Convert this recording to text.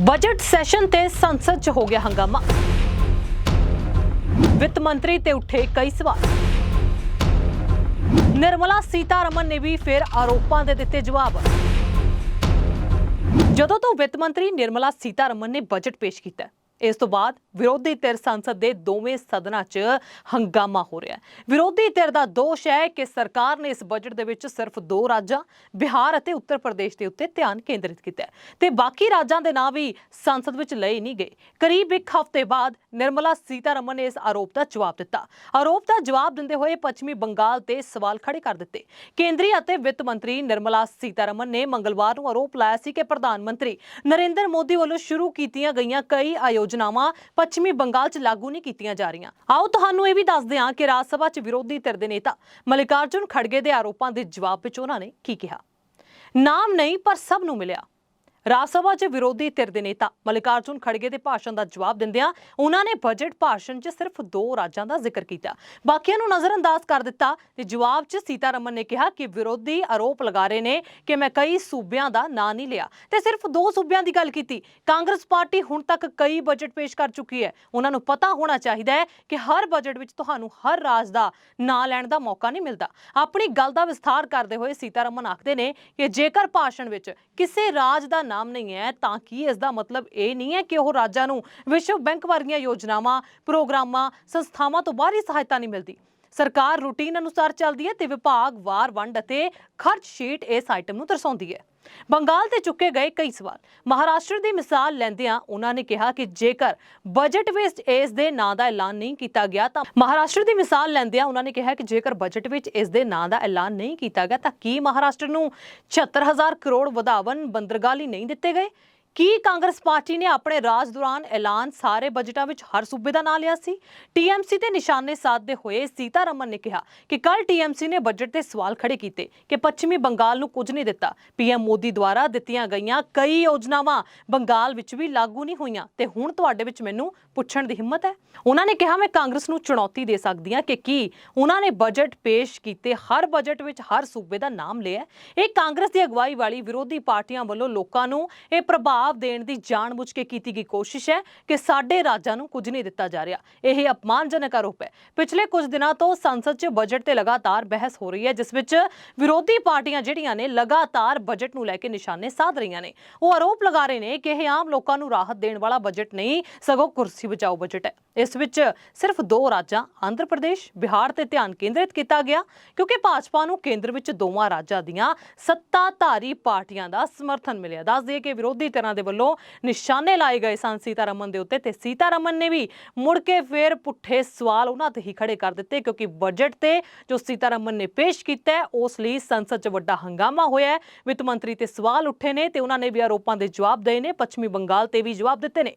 Budget session ਤੇ ਸੰਸਦ 'ਚ ਹੋ ਗਿਆ ਹੰਗਾਮਾ। ਵਿੱਤ ਮੰਤਰੀ ਤੇ ਉੱਠੇ ਕਈ ਸਵਾਲ। ਨਿਰਮਲਾ ਸੀਤਾਰਮਨ ਨੇ ਵੀ ਫਿਰ ਆਰੋਪਾਂ ਦੇ ਦਿੱਤੇ ਜਵਾਬ। ਜਦੋਂ ਤੋਂ ਵਿੱਤ ਮੰਤਰੀ ਨਿਰਮਲਾ ਸੀਤਾਰਮਨ ਨੇ ਬਜਟ ਪੇਸ਼ ਕੀਤਾ ਇਸ ਤੋਂ ਬਾਅਦ ਵਿਰੋਧੀ ਧਿਰ ਸੰਸਦ ਦੇ ਦੋਵੇਂ ਸਦਨਾਂ 'ਚ ਹੰਗਾਮਾ ਹੋ ਰਿਹਾ ਹੈ। ਵਿਰੋਧੀ ਧਿਰ ਦਾ ਦੋਸ਼ ਹੈ ਕਿ ਸਰਕਾਰ ਨੇ ਇਸ ਬਜਟ ਦੇ ਵਿੱਚ ਸਿਰਫ ਦੋ ਰਾਜਾਂ, ਬਿਹਾਰ ਅਤੇ ਉੱਤਰ ਪ੍ਰਦੇਸ਼ ਦੇ ਉੱਤੇ ਧਿਆਨ ਕੇਂਦਰਿਤ ਕੀਤਾ ਹੈ ਤੇ ਬਾਕੀ ਰਾਜਾਂ ਦੇ ਨਾਂ ਵੀ ਸੰਸਦ ਵਿੱਚ ਲਏ ਨਹੀਂ ਗਏ। ਕਰੀਬ ਇੱਕ ਹਫ਼ਤੇ ਬਾਅਦ ਨਿਰਮਲਾ ਸੀਤਾਰਮਨ ਨੇ ਇਸ ਆਰੋਪ ਦਾ ਜਵਾਬ ਦਿੱਤਾ। ਆਰੋਪ ਦਾ ਜਵਾਬ ਦਿੰਦੇ ਹੋਏ ਪੱਛਮੀ ਬੰਗਾਲ ਤੇ ਸਵਾਲ ਖੜੇ ਕਰ ਦਿੱਤੇ। ਕੇਂਦਰੀ ਅਤੇ ਵਿੱਤ ਮੰਤਰੀ ਨਿਰਮਲਾ ਸੀਤਾਰਮਨ ਨੇ ਮੰਗਲਵਾਰ ਨੂੰ ਆਰੋਪ ਲਾਇਆ ਸੀ ਕਿ ਪ੍ਰਧਾਨ ਮੰਤਰੀ ਨਰਿੰਦਰ ਮੋਦੀ ਵੱਲੋਂ ਸ਼ੁਰੂ ਕੀਤੀਆਂ ਗਈਆਂ ਕਈ ਯੋਜਨਾਵਾਂ ਪੱਛਮੀ ਬੰਗਾਲ 'ਚ ਲਾਗੂ ਨਹੀਂ ਕੀਤੀਆਂ ਜਾ ਰਹੀਆਂ। ਆਓ ਤੁਹਾਨੂੰ ਇਹ ਵੀ ਦੱਸਦੇ ਹਾਂ ਕਿ ਰਾਜ ਸਭਾ 'ਚ ਵਿਰੋਧੀ ਧਿਰ ਦੇ ਨੇਤਾ ਮਲਿਕਾਰਜੁਨ ਖੜਗੇ ਦੇ ਆਰੋਪਾਂ ਦੇ ਜਵਾਬ ਵਿੱਚ ਉਹਨਾਂ ਨੇ ਕੀ ਕਿਹਾ। ਨਾਮ ਨਹੀਂ, ਪਰ ਸਭ ਨੂੰ ਮਿਲਿਆ। ਰਾਜ ਸਭਾ 'ਚ ਵਿਰੋਧੀ ਧਿਰ ਦੇ ਨੇਤਾ ਮਲਿਕਾਰਜੁਨ ਖੜਗੇ ਦੇ ਭਾਸ਼ਣ ਦਾ ਜਵਾਬ ਦਿੰਦਿਆਂ ਉਹਨਾਂ ਨੇ ਬਜਟ ਭਾਸ਼ਣ 'ਚ ਸਿਰਫ ਦੋ ਰਾਜਾਂ ਦਾ ਜ਼ਿਕਰ ਕੀਤਾ। ਬਾਕੀਆਂ ਨੂੰ ਨਜ਼ਰਅੰਦਾਜ਼ ਕਰ ਦਿੱਤਾ ਤੇ ਜਵਾਬ 'ਚ ਸੀਤਾਰਮਨ ਨੇ ਕਿਹਾ ਕਿ ਵਿਰੋਧੀ ਆਰੋਪ ਲਗਾ ਰਹੇ ਨੇ ਕਿ ਮੈਂ ਕਈ ਸੂਬਿਆਂ ਦਾ ਨਾਂ ਨਹੀਂ ਲਿਆ। ਤੇ ਸਿਰਫ ਦੋ ਸੂਬਿਆਂ ਦੀ ਗੱਲ ਕੀਤੀ। ਕਾਂਗਰਸ ਪਾਰਟੀ ਹੁਣ ਤੱਕ ਕਈ ਬਜਟ ਪੇਸ਼ ਕਰ ਚੁੱਕੀ ਹੈ। ਉਹਨਾਂ ਨੂੰ ਪਤਾ ਹੋਣਾ ਚਾਹੀਦਾ ਹੈ ਕਿ ਹਰ ਬਜਟ ਵਿੱਚ ਤੁਹਾਨੂੰ ਹਰ ਰਾਜ ਦਾ ਨਾਂ ਲੈਣ ਦਾ ਮੌਕਾ ਨਹੀਂ ਮਿਲਦਾ। ਆਪਣੀ ਗੱਲ ਦਾ ਵਿਸਥਾਰ ਕਰਦੇ ਹੋਏ ਸੀਤਾਰਮਨ ਆਖਦੇ ਨੇ ਕਿ ਜੇਕਰ ਭਾਸ਼ਣ ਵਿੱਚ ਕਿਸੇ ਰਾਜ ਦਾ ਨਾਮ ਨਹੀਂ ਹੈ, ਤਾਂ ਕਿ ਇਸ ਦਾ ਮਤਲਬ ਇਹ ਨਹੀਂ ਹੈ ਕਿ ਉਹ ਰਾਜਾਂ ਨੂੰ ਵਿਸ਼ਵ ਬੈਂਕ ਵਰਗੀਆਂ ਯੋਜਨਾਵਾਂ, ਪ੍ਰੋਗਰਾਮਾਂ, ਸੰਸਥਾਵਾਂ ਤੋਂ ਬਾਹਰੀ ਸਹਾਇਤਾ ਨਹੀਂ ਮਿਲਦੀ। ਸਰਕਾਰ ਰੂਟੀਨ ਅਨੁਸਾਰ ਚੱਲਦੀ ਹੈ ਤੇ ਵਿਭਾਗ, ਵਾਰ ਵੰਡ ਅਤੇ ਖਰਚ ਸ਼ੀਟ ਇਸ ਆਈਟਮ ਨੂੰ ਦਰਸਾਉਂਦੀ ਹੈ। ਬੰਗਾਲ ਤੇ ਚੁੱਕੇ ਗਏ ਕਈ ਸਵਾਲ। ਮਹਾਰਾਸ਼ਟਰ ਦੀ ਮਿਸਾਲ ਲੈਂਦਿਆਂ ਉਹਨਾਂ ਨੇ ਕਿਹਾ ਕਿ ਜੇਕਰ ਬਜਟ ਵਿੱਚ ਇਸ ਦੇ ਨਾਂ ਦਾ ਐਲਾਨ ਨਹੀਂ ਕੀਤਾ ਗਿਆ ਤਾਂ ਮਹਾਰਾਸ਼ਟਰ ਦੀ ਮਿਸਾਲ ਲੈਂਦਿਆਂ ਉਹਨਾਂ ਨੇ ਕਿਹਾ ਕਿ ਜੇਕਰ ਬਜਟ ਵਿੱਚ ਇਸ ਦੇ ਨਾਂ ਦਾ ਐਲਾਨ ਨਹੀਂ ਕੀਤਾ ਗਿਆ ਤਾਂ ਕੀ ਮਹਾਰਾਸ਼ਟਰ ਨੂੰ 76000 ਕਰੋੜ ਵਧਾਵਨ ਬੰਦਰਗਾਹ ਲਈ ਨਹੀਂ ਦਿੱਤੇ ਗਏ? ਕੀ ਕਾਂਗਰਸ ਪਾਰਟੀ ਨੇ ਆਪਣੇ ਰਾਜ ਦੌਰਾਨ ਐਲਾਨ ਸਾਰੇ ਬਜਟਾਂ ਵਿੱਚ ਹਰ ਸੂਬੇ ਦਾ ਨਾਂ ਲਿਆ ਸੀ? ਟੀਐਮਸੀ ਤੇ ਨਿਸ਼ਾਨੇ ਸਾਧਦੇ ਹੋਏ ਸੀਤਾਰਮਨ ਨੇ ਕਿਹਾ ਕਿ ਕੱਲ ਟੀਐਮਸੀ ਨੇ ਬਜਟ ਤੇ ਸਵਾਲ ਖੜੇ ਕੀਤੇ ਕਿ ਪੱਛਮੀ ਬੰਗਾਲ ਨੂੰ ਕੁਝ ਨਹੀਂ ਦਿੱਤਾ। ਪੀਐਮ ਮੋਦੀ ਦੁਆਰਾ ਦਿੱਤੀਆਂ ਗਈਆਂ ਕਈ ਯੋਜਨਾਵਾਂ ਬੰਗਾਲ ਵਿੱਚ ਵੀ ਲਾਗੂ ਨਹੀਂ ਹੋਈਆਂ ਤੇ ਹੁਣ ਤੁਹਾਡੇ ਵਿੱਚ ਮੈਨੂੰ ਪੁੱਛਣ ਦੀ ਹਿੰਮਤ ਹੈ? ਉਹਨਾਂ ਨੇ ਕਿਹਾ, ਮੈਂ ਕਾਂਗਰਸ ਨੂੰ ਚੁਣੌਤੀ ਦੇ ਸਕਦੀ ਹਾਂ ਕਿ ਕੀ ਉਹਨਾਂ ਨੇ ਬਜਟ ਪੇਸ਼ ਕੀਤੇ, ਹਰ ਬਜਟ ਵਿੱਚ ਹਰ ਸੂਬੇ ਦਾ ਨਾਮ ਲਿਆ ਇਹ ਕਾਂਗਰਸ ਦੀ ਅਗਵਾਈ ਵਾਲੀ ਵਿਰੋਧੀ ਪਾਰਟੀਆਂ ਵੱਲੋਂ ਲੋਕਾਂ ਨੂੰ ਇਹ ਪ੍ਰਭਾਵ ਦੇਣ ਦੀ ਜਾਣਬੁੱਝ ਕੇ ਕੀਤੀ ਗਈ ਕੋਸ਼ਿਸ਼ ਹੈ ਕਿ ਸਾਡੇ ਰਾਜਾਂ ਨੂੰ ਕੁਝ ਨਹੀਂ ਦਿੱਤਾ ਜਾ ਰਿਹਾ। ਇਹ ਅਪਮਾਨਜਨਕ ਆਰੋਪ ਹੈ। ਪਿਛਲੇ ਕੁਝ ਦਿਨਾਂ ਤੋਂ ਸੰਸਦ 'ਚ ਬਜਟ ਤੇ ਲਗਾਤਾਰ ਬਹਿਸ ਹੋ ਰਹੀ ਹੈ, ਜਿਸ ਵਿੱਚ ਵਿਰੋਧੀ ਪਾਰਟੀਆਂ ਜਿਹੜੀਆਂ ਨੇ ਲਗਾਤਾਰ ਬਜਟ ਨੂੰ ਲੈ ਕੇ ਨਿਸ਼ਾਨੇ ਸਾਧ ਰਹੀਆਂ ਨੇ। ਉਹ ਆਰੋਪ ਲਗਾ ਰਹੇ ਨੇ ਕਿ ਇਹ ਆਮ ਲੋਕਾਂ ਨੂੰ ਰਾਹਤ ਦੇਣ ਵਾਲਾ ਬਜਟ ਨਹੀਂ, ਸਗੋਂ ਕੁਰਸੀ ਬਚਾਓ ਬਜਟ ਹੈ। ਇਸ ਵਿੱਚ ਸਿਰਫ ਦੋ ਰਾਜਾਂ, ਆਂਧਰ ਪ੍ਰਦੇਸ਼, ਬਿਹਾਰ ਤੇ ਧਿਆਨ ਕੇਂਦਰਿਤ ਕੀਤਾ ਗਿਆ, ਕਿਉਂਕਿ ਭਾਜਪਾ ਨੂੰ ਕੇਂਦਰ ਵਿੱਚ ਦੋਵਾਂ ਰਾਜਾਂ ਦੀਆਂ ਸੱਤਾਧਾਰੀ ਪਾਰਟੀਆਂ ਦਾ ਸਮਰਥਨ ਮਿਲਿਆ। ਦੱਸ ਦਈਏ ਕਿ ਵਿਰੋਧੀ ਧਿਰਾਂ ਦੇ ਵੱਲੋਂ ਨਿਸ਼ਾਨੇ ਲਾਏ ਗਏ ਸਨ ਸੀਤਾਰਮਨ ਦੇ ਉੱਤੇ ਤੇ ਸੀਤਾਰਮਨ ਨੇ ਵੀ ਮੁੜ ਕੇ ਫੇਰ ਪੁੱਠੇ ਸਵਾਲ ਉਹਨਾਂ ਤੇ ਹੀ ਖੜੇ ਕਰ ਦਿੱਤੇ ਕਿਉਂਕਿ ਬਜਟ ਤੇ ਜੋ ਸੀਤਾਰਮਨ ਨੇ ਪੇਸ਼ ਕੀਤਾ ਹੈ, ਉਸ ਲਈ ਸੰਸਦ 'ਚ ਵੱਡਾ ਹੰਗਾਮਾ ਹੋਇਆ ਹੈ। ਵਿੱਤ ਮੰਤਰੀ ਤੇ ਸਵਾਲ ਉੱਠੇ ਨੇ ਤੇ ਉਹਨਾਂ ਨੇ ਵੀ ਆਰੋਪਾਂ ਦੇ ਜਵਾਬ ਦਏ ਨੇ, ਪੱਛਮੀ ਬੰਗਾਲ ਤੇ ਵੀ ਜਵਾਬ ਦਿੱਤੇ ਨੇ।